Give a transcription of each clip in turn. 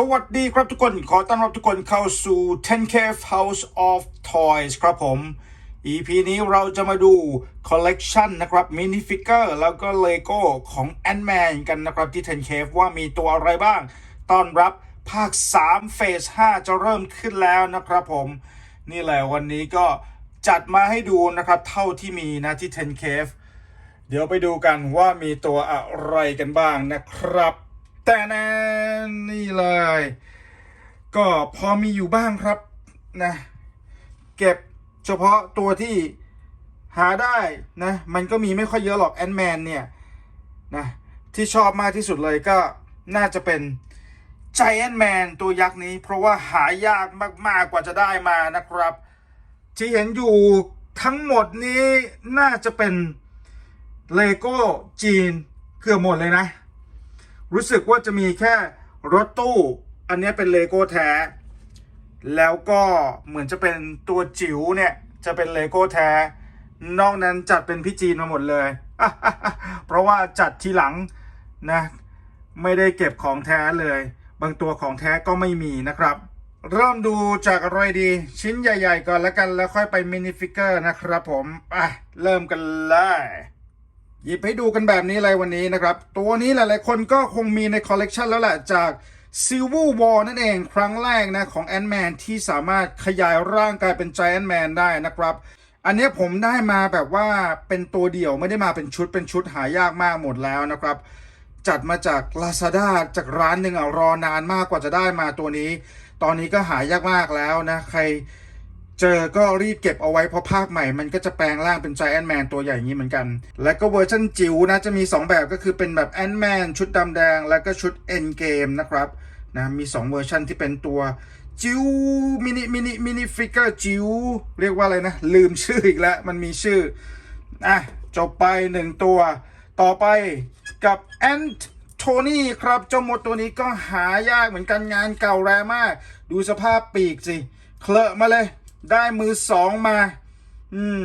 สวัสดีครับทุกคน ขอต้อนรับทุกคนเข้าสู่ 10K House of Toys ครับผม EP นี้เราจะมาดูคอลเลกชันนะครับมินิฟิกเกอร์แล้วก็เลโก้ของ Ant-Man กันนะครับที่ 10K ว่ามีตัวอะไรบ้างต้อนรับภาค3เฟส5จะเริ่มขึ้นแล้วนะครับผม นี่แหละวันนี้ก็จัดมาให้ดูนะครับเท่าที่มีนะที่ 10K เดี๋ยวไปดูกันว่ามีตัวอะไรกันบ้างนะครับ แต่น่นี่เลย ก็พอมีอยู่บ้างครับนะ เก็บเฉพาะตัวที่หาได้นะ มันก็มีไม่ค่อยเยอะหรอกแอนแมนเนี่ยนะที่ชอบมากที่สุดเลยก็น่าจะเป็น g i แอนแมนตัวยักษ์นี้ เพราะว่าหายากมาก ๆ กว่าจะได้มานะครับ ที่เห็นอยู่ทั้งหมดนี้น่าจะเป็นเลโก้จีนเกือบหมดเลยนะ รู้สึกว่าจะมีแค่รถตู้ อันนี้เป็นเลโก้แท้ แล้วก็เหมือนจะเป็นตัวจิ๋วเนี่ย จะเป็นเลโก้แท้ นอกนั้นจัดเป็นพี่จีนมาหมดเลย เพราะว่าจัดทีหลังนะ ไม่ได้เก็บของแท้เลย บางตัวของแท้ก็ไม่มีนะครับ เริ่มดูจากอะไรดี ชิ้นใหญ่ ๆ ก่อนแล้วกันแล้วค่อยไปมินิฟิกเกอร์นะครับผมอะเริ่มกันเลย หยิบให้ดูกันแบบนี้เลยวันนี้นะครับ ตัวนี้หลายๆคนก็คงมีในคอลเลกชันแล้วแหละจาก Civil War นั่นเองครั้งแรกนะของ Ant-Man ที่สามารถขยายร่างกายเป็น Giant Man ได้นะครับ อันนี้ผมได้มาแบบว่าเป็นตัวเดี่ยวไม่ได้มาเป็นชุดเป็นชุดหายากมากหมดแล้วนะครับ จัดมาจาก Lazada จากร้านหนึ่งอะรอนานมากกว่าจะได้มาตัวนี้ ตอนนี้ก็หายากมากแล้วนะใคร เจอก็รีบเก็บเอาไว้เพราะภาคใหม่มันก็จะแปลงร่างเป็น Giant Man ตัวใหญ่อย่างนี้เหมือนกัน แล้วก็เวอร์ชันจิ๋วนะจะมี 2 แบบก็คือเป็นแบบ Ant Man ชุดดำแดง แล้วก็ชุด End Game นะครับนะมี 2 เวอร์ชันที่เป็นตัวจิ๋วมินิมินิมินิฟิกเกอร์จิ๋วเรียกว่าอะไรนะ ลืมชื่ออีกแล้ว มันมีชื่อ อะ จบไป1ตัว ต่อไปกับแอนโทนี่ครับเจ้ามดตัวนี้ก็หายากเหมือนกันงานเก่าแรงมาก ดูสภาพปีกสิ เคลอะมาเลย ได้มือสองมา อืม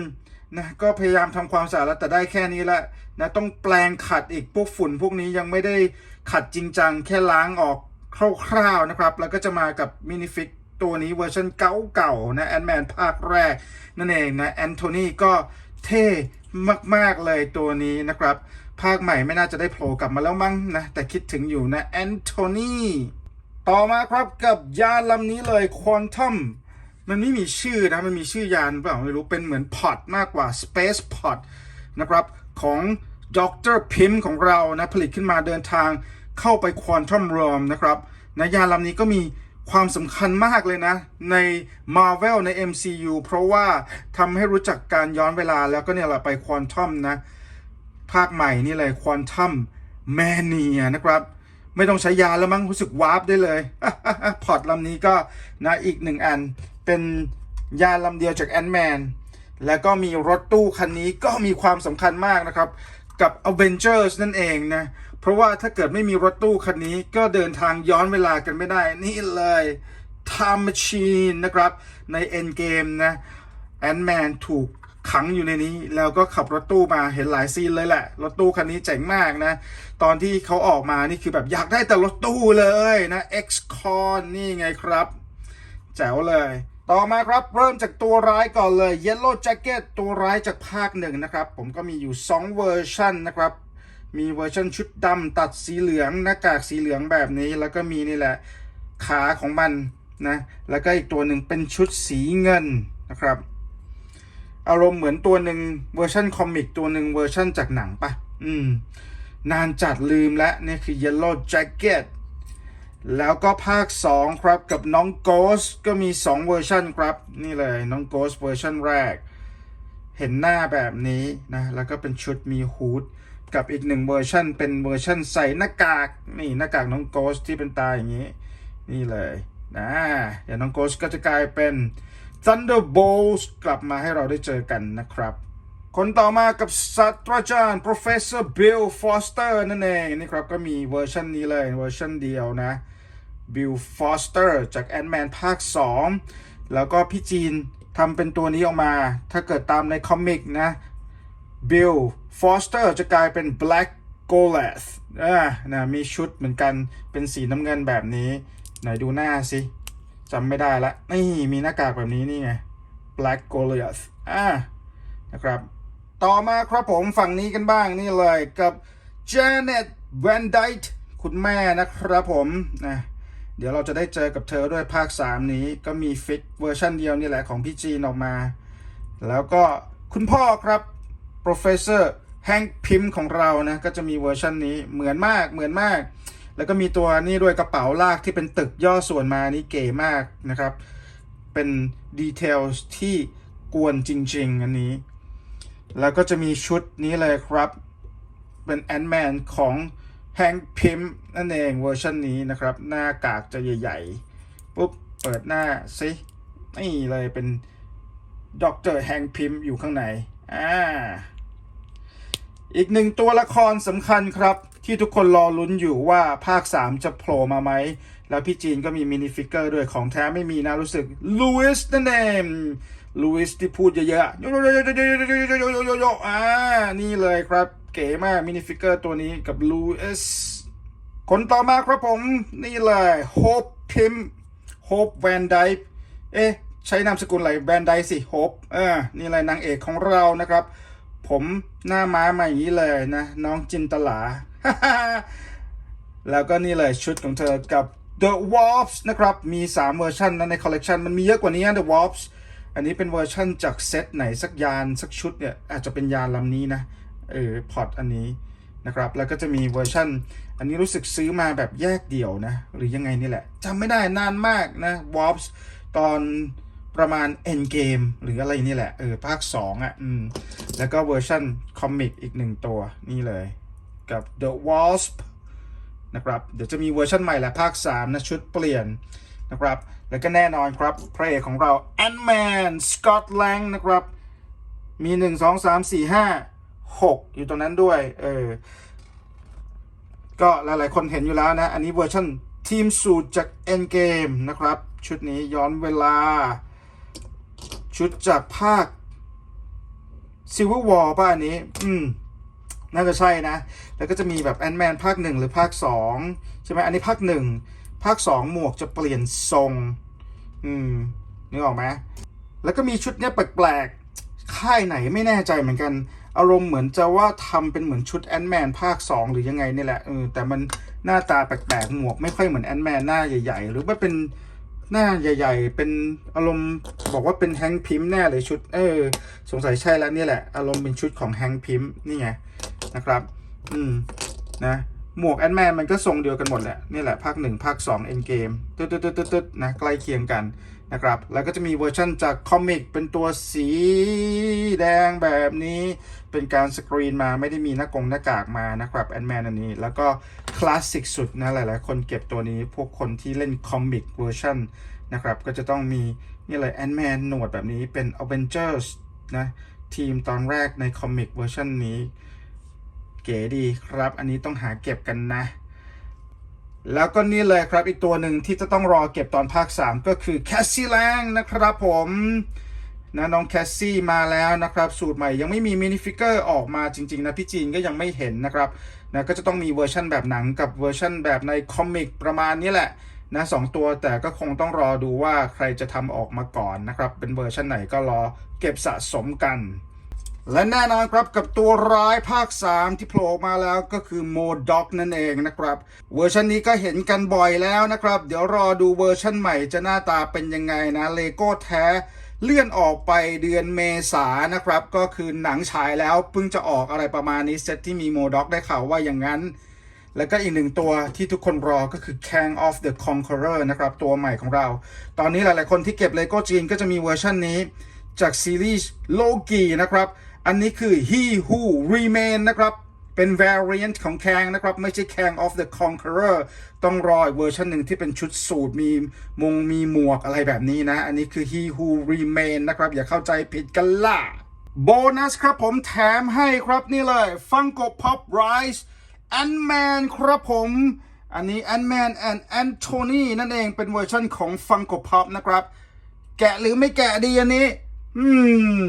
นะก็พยายามทำความสะอาดแล้วแต่ได้แค่นี้ละนะต้องแปลงขัดอีกพวกฝุ่น พวกนี้ยังไม่ได้ขัดจริงจังแค่ล้างออกคร่าวๆนะครับ แล้วก็จะมากับมินิฟิกตัวนี้เวอร์ชันเก่าๆนะแอนแมนภาคแรก นั่นเองนะแอนโทนีก็เท่มากๆเลยตัวนี้นะครับ ภาคใหม่ไม่น่าจะได้โผล่กลับมาแล้วมั้งนะ แต่คิดถึงอยู่นะแอนโทนีต่อมาครับกับยานลำนี้เลยควอนตั มันไม่มีชื่อนะ มันมีชื่อยานเปล่าไม่รู้เป็นเหมือนพอดมากกว่า Space Pod นะครับของดรพิมของเรานะผลิตขึ้นมาเดินทางเข้าไปควอนตัมร m นะครับนะยานลำนี้ก็มีความสำคัญมากเลยนะ ใน Marvel ใน MCU เพราะว่าทำให้รู้จักการย้อนเวลาแล้วก็เนี่ยแหละไปควอนตัมนะ ภาคใหม่นี่เลยควอนตัมแมเนียนะครับ ไม่ต้องใช้ยาแล้วมั้งรู้สึกวาร์ปได้เลยพอร์ตลำนี้ก็นะอีกหนึ่งอัน เป็นยาลำเดียวจากแอนแมนแล้วก็มีรถตู้คันนี้ก็มีความสำคัญมากนะครับ กับ Avengers นั่นเองนะ เพราะว่าถ้าเกิดไม่มีรถตู้คันนี้ก็เดินทางย้อนเวลากันไม่ได้ นี่เลย Time Machine นะครับ ใน Endgame นะแอนแมนถูก ขังอยู่ในนี้ แล้วก็ขับรถตู้มาเห็นหลายซีนเลยแหละ รถตู้คันนี้เจ๋งมากนะ ตอนที่เขาออกมานี่คือแบบอยากได้แต่รถตู้เลยนะ X-Con นี่ไงครับ แจ๋วเลย ต่อมาครับเริ่มจากตัวร้ายก่อนเลย Yellow Jacket ตัวร้ายจากภาคหนึ่งนะครับ ผมก็มีอยู่ 2 เวอร์ชันนะครับ มีเวอร์ชันชุดดำตัดสีเหลืองหน้ากากสีเหลืองแบบนี้ แล้วก็มีนี่แหละขาของมันนะ แล้วก็อีกตัวหนึ่งเป็นชุดสีเงินนะครับ อารมณ์เหมือนตัวหนึ่งเวอร์ชันคอมิกตัวหนึ่งเวอร์ชันจากหนังปะอืม นานจัดลืมแล้วนี่คือ Yellow Jacket แล้วก็ภาค 2 ครับกับน้อง Ghost ก็มี 2 เวอร์ชันครับ นี่เลยน้อง Ghost เวอร์ชันแรก เห็นหน้าแบบนี้นะ แล้วก็เป็นชุดมีฮูดกับอีกหนึ่งเวอร์ชันเป็นเวอร์ชันใส่หน้ากาก นี่หน้ากากน้อง Ghost ที่เป็นตาอย่างนี้ นี่เลยนะเดี๋ยวน้อง Ghost ก็จะกลายเป็น Thunderbolts กลับมาให้เราได้เจอกันนะครับ คนต่อมากับศาสตราจารย์ professor Bill Foster นั่นเองนี่ครับก็มีเวอร์ชันนี้เลยเวอร์ชันเดียวนะ Bill Foster จาก Ant-Man ภาค 2 แล้วก็พี่จีนทำเป็นตัวนี้ออกมา ถ้าเกิดตามในคอมิกนะ Bill Foster จะกลายเป็น Black Goliath อ่านะมีชุดเหมือนกันเป็นสีน้ำเงินแบบนี้ ไหนดูหน้าสิ จำไม่ได้ละ นี่มีหน้ากากแบบนี้นี่ไง Black Goliath อ่านะครับ ต่อมาครับผมฝั่งนี้กันบ้างนี่เลยกับ Janet Van Dyke คุณแม่นะครับผมนะเดี๋ยวเราจะได้เจอกับเธอด้วยภาค 3 นี้ก็มีฟิกเวอร์ชันเดียวนี่แหละของพี่จีนออกมา แล้วก็คุณพ่อครับ professor Hank Pym ของเรานะ ก็จะมีเวอร์ชันนี้เหมือนมากเหมือนมาก แล้วก็มีตัวนี่ด้วยกระเป๋าลากที่เป็นตึกย่อส่วนมานี่เก๋มากนะครับ เป็นดีเทลที่กวนจริงๆ อันนี้ แล้วก็จะมีชุดนี้เลยครับ เป็นแอนด์แมนของแฮงพิมนั่นเองเวอร์ชันนี้นะครับ หน้ากากจะใหญ่ๆ ปุ๊บ เปิดหน้าซินี่เลยเป็นด็อกเตอร์แฮงพิมอยู่ข้างใน อ่า อีกหนึ่งตัวละครสำคัญครับ ที่ทุกคนรอลุ้นอยู่ว่าภาค 3 จะโผล่มาไหม แล้วพี่จีนก็มีมินิฟิกเกอร์ด้วยของแท้ไม่มีนะรู้สึกลูอิสนั่นเองลูอิสที่พูดเยอะๆโยโยโยโยโยโยโยโยโยโยอ่านี่เลยครับเก๋มากมินิฟิกเกอร์ตัวนี้กับลูอิสคนต่อมาครับผม นี่เลยโฮปพิมโฮปแวนไดเอ๊ะใช้นามสกุลอะไรแวนไดสิโฮปเออนี่เลยนางเอกของเรานะครับ ผมหน้าม้ามาอย่างนี้เลยนะ น้องจินตลา แล้วก็นี่เลยชุดของเธอกับ The Wasps นะครับ มี 3 เวอร์ชันนะในคอลเลกชันมันมีเยอะกว่านี้นะ The Wasps อันนี้เป็นเวอร์ชันจากเซตไหนสักยานสักชุดเนี่ย อาจจะเป็นยานลำนี้นะ เออพอตอันนี้นะครับ แล้วก็จะมีเวอร์ชันอันนี้รู้สึกซื้อมาแบบแยกเดี่ยวนะ หรือยังไงนี่แหละจำไม่ได้นานมากนะ Wasps ตอน ประมาณ Endgame หรืออะไรนี่แหละ เออ ภาค 2อะ อืม แล้วก็เวอร์ชันคอมิกอีกหนึ่งตัว นี่เลย กับ The Wasp นะครับ เดี๋ยวจะมีเวอร์ชันใหม่และ ภาค 3 นะ ชุดเปลี่ยนนะครับ แล้วก็แน่นอนครับ พระเอกของเรา Ant-Man Scott Lang นะครับ มี 1 2 3 4 5 6 อยู่ตรงนั้นด้วย เออ ก็หลายๆ คนเห็นอยู่แล้วนะ อันนี้เวอร์ชันทีมสูตรจาก Endgame นะครับ ชุดนี้ย้อนเวลา ชุดจากภาค Civil War ป่ะอันนี้ อืม น่าจะใช่นะ แล้วก็จะมีแบบแอนด์แมนภาคหนึ่งหรือภาคสองใช่ไหมอันนี้ภาคหนึ่งภาคสองหมวกจะเปลี่ยนทรง อืมนึกออกไหมแล้วก็มีชุดเนี้ยแปลกๆ ค่ายไหนไม่แน่ใจเหมือนกัน อารมณ์เหมือนจะว่าทำเป็นเหมือนชุดแอนด์แมนภาค 2 หรือยังไงนี่แหละเออแต่มันหน้าตาแปลกๆ หมวกไม่ค่อยเหมือนแอนด์แมนหน้าใหญ่ๆ หรือว่าเป็น หน้าใหญ่ ๆ เป็นอารมณ์บอกว่าเป็นแฮงค์พิมพ์แน่เลยชุด เออ สงสัยใช่แล้วนี่แหละ อารมณ์เป็นชุดของแฮงค์พิมพ์นี่ไงนะครับ อืมนะ หมวกแอนแมนมันก็ทรงเดียวกันหมดแหละนี่แหละภาคหนึ่งภาคสองเอ็นเกมตึ๊ดตึ๊ดตึ๊ดตึ๊ดนะใกล้เคียงกันนะครับ แล้วก็จะมีเวอร์ชั่นจากคอมิกเป็นตัวสีแดงแบบนี้เป็นการสกรีนมาไม่ได้มีหน้ากงหน้ากากมานะครับแอนแมนอันนี้ แล้วก็คลาสสิกสุดนะหลายๆ คนเก็บตัวนี้พวกคนที่เล่นคอมิกเวอร์ชันนะครับก็จะต้องมีนี่เลยแอนแมนหนวดแบบนี้เป็น Avengers นะทีมตอนแรกในคอมิกเวอร์ชันนี้ เก๋ดีครับ อันนี้ต้องหาเก็บกันนะ แล้วก็นี่เลยครับอีกตัวหนึ่งที่จะต้องรอเก็บตอนภาค 3 ก็คือแคสซี่แลงนะครับผมนะน้องแคสซี่มาแล้วนะครับ สูตรใหม่ยังไม่มีมินิฟิกเกอร์ออกมาจริง ๆ นะพี่จีนก็ยังไม่เห็นนะครับนะก็จะต้องมีเวอร์ชันแบบหนังกับเวอร์ชันแบบในคอมิกประมาณนี้แหละนะสองตัวแต่ก็คงต้องรอดูว่าใครจะทำออกมาก่อนนะครับ เป็นเวอร์ชันไหนก็รอเก็บสะสมกัน และแน่นอนครับกับตัวร้ายภาค 3 ที่โผล่มาแล้วก็คือโมด็อกนั่นเองนะครับ เวอร์ชันนี้ก็เห็นกันบ่อยแล้วนะครับ เดี๋ยวรอดูเวอร์ชันใหม่จะหน้าตาเป็นยังไงนะเลโก้แท้เลื่อนออกไปเดือนเมษานะครับ ก็คือหนังฉายแล้วเพิ่งจะออกอะไรประมาณนี้เซตที่มีโมด็อกได้ข่าวว่าอย่างนั้น แล้วก็อีกหนึ่งตัวที่ทุกคนรอก็คือ Kang of the Conqueror นะครับ ตัวใหม่ของเรา ตอนนี้หลายๆคนที่เก็บ Lego จีนก็จะมีเวอร์ชันนี้จากซีรีส์โลกีนะครับ อันนี้คือ He Who Remain นะครับ เป็น variant ของ Kang นะครับ ไม่ใช่ Kang of the Conqueror ต้องรออีกเวอร์ชันหนึ่งที่เป็นชุดสูทมีมงมีหมวกอะไรแบบนี้นะ อันนี้คือ He Who Remain นะครับ อย่าเข้าใจผิดกันล่ะ โบนัสครับผมแถมให้ครับนี่เลย Funko Pop Rise Ant-Man ครับผมอันนี้ Ant-Man and Anthony นั่นเองเป็นเวอร์ชันของ Funko Pop นะครับ แกะหรือไม่แกะดีอันนี้ อืม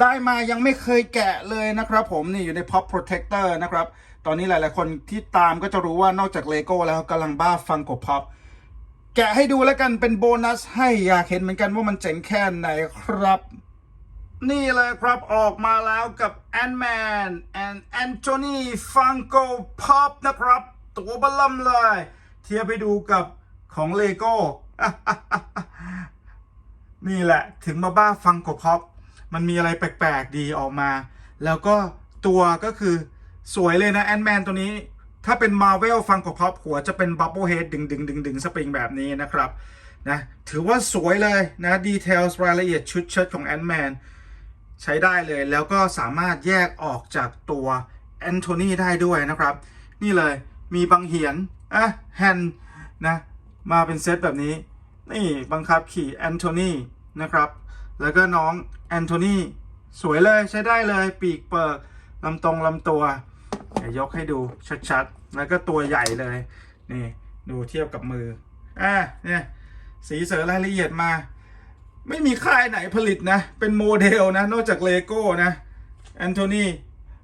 ได้มายังไม่เคยแกะเลยนะครับผมนี่อยู่ใน Pop Protector นะครับ ตอนนี้หลาย ๆ คนที่ตามก็จะรู้ว่านอกจากเลโก้แล้วกำลังบ้าฟังกบ Pop แกะให้ดูแล้วกันเป็นโบนัสให้อยากเห็นเหมือนกันว่ามันเจ๋งแค่ไหนครับ นี่เลยครับออกมาแล้วกับ Ant-Man and Anthony Funko Pop นะครับ ตัวบัลลัมเลย เทียบไปดูกับของเลโก้นี่แหละถึงมาบ้าฟังกบพ็อป มันมีอะไรแปลกๆดีออกมา แล้วก็ตัวก็คือสวยเลยนะแอนแมนตัวนี้ ถ้าเป็นมาเวลฟังกับพ็อปหัวจะเป็นบับเบิลเฮดดึงดึงดึงดึงสปริงแบบนี้นะครับนะถือว่าสวยเลยนะดีเทลรายละเอียดชุดเชิดของแอนแมนใช้ได้เลยแล้วก็สามารถแยกออกจากตัวแอนโทนีได้ด้วยนะครับ นี่เลยมีบางเหียนอะแฮนนะมาเป็นเซตแบบนี้ นี่บังคับขี่แอนโทนีนะครับ แล้วก็น้องแอนโทนีสวยเลยใช้ได้เลย ปีกเปิกลำตรงลำตัวเดี๋ยวยกให้ดูชัดๆ แล้วก็ตัวใหญ่เลย นี่ ดูเทียบกับมืออะเนี่ยสีเสริรายละเอียดมา ไม่มีค่ายไหนผลิตนะ เป็นโมเดลนะ นอกจากเลโก้นะแอนโทนี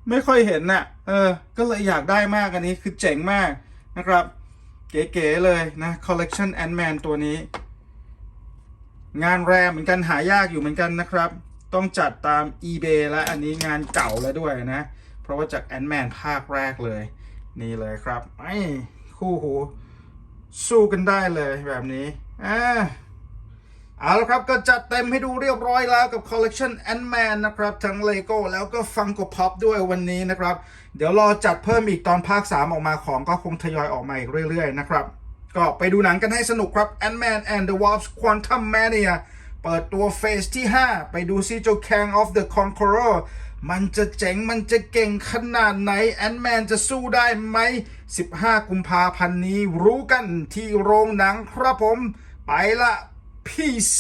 ไม่ค่อยเห็นนะ่ะ เออ ก็เลยอยากได้มากอันนี้คือเจ๋งมากนะครับ เก๋ๆเลยนะ Collection Ant-Man ตัวนี้ งานแรมเหมือนกันหายากอยู่เหมือนกันนะครับ ต้องจัดตาม eBay และอันนี้งานเก่าแล้วด้วยนะ เพราะว่าจาก Ant-Man ภาคแรกเลย นี่เลยครับไอ้คู่หู สู้กันได้เลยแบบนี้อ่าเอาละครับก็จัดเต็มให้ดูเรียบร้อยแล้วกับ Collection Ant-Man นนะครับ ทั้ง Lego แล้วก็ Funko Pop ด้วยวันนี้นะครับ เดี๋ยวรอจัดเพิ่มอีกตอนภาค 3 ออกมาของก็คงทยอยออกมาอีกเรื่อยๆนะครับ ก็ไปดูหนังกันให้สนุกครับ Ant-Man and the Wasp Quantum Mania เปิดตัวเฟสที่ 5 ไปดูซิเจ้า Kang of the Conqueror มันจะเจ๋ง มันจะเก่งขนาดไหน Ant-Man จะสู้ได้ไหม 15 กุมภาพันธ์นี้รู้กันที่โรงหนังครับผม ไปละ peace